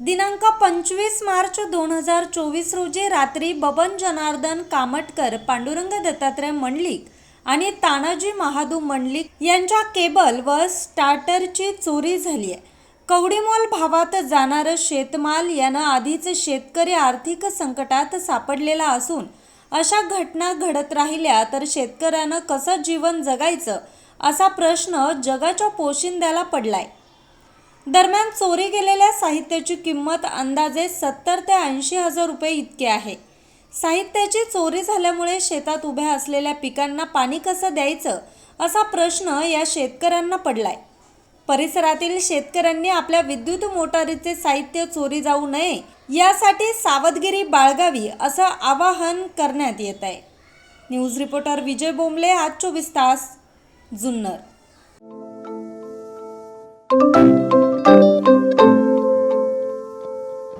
दिनांक पंचवीस मार्च दोन हजार चोवीस रोजी रात्री बबन जनार्दन कामटकर पांडुरंग दत्तात्रय मंडलिक आणि तानाजी महादू मंडलिक यांच्या केबल व स्टार्टरची चोरी झाली आहे. कवडीमोल भावात जाणारं शेतमाल यानं आधीच शेतकरी आर्थिक संकटात सापडलेला असून अशा घटना घडत राहिल्या तर शेतकऱ्यानं कसं जीवन जगायचं असा प्रश्न जगाच्या पोशिंद्याला पडलाय. दरम्यान चोरी गेलेल्या साहित्याची किंमत अंदाजे सत्तर ते ऐंशी हजार रुपये इतकी आहे. साहित्याची चोरी झाल्यामुळे शेतात उभ्या असलेल्या पिकांना पाणी कसं द्यायचं असा प्रश्न या शेतकऱ्यांना पडलाय. परिसरातील शेतकऱ्यांनी आपल्या विद्युत मोटारीचे साहित्य चोरी जाऊ नये यासाठी सावधगिरी बाळगावी असं आवाहन करण्यात येत आहे न्यूज रिपोर्टर विजय बोंबले आज चोवीस तास जुन्नर.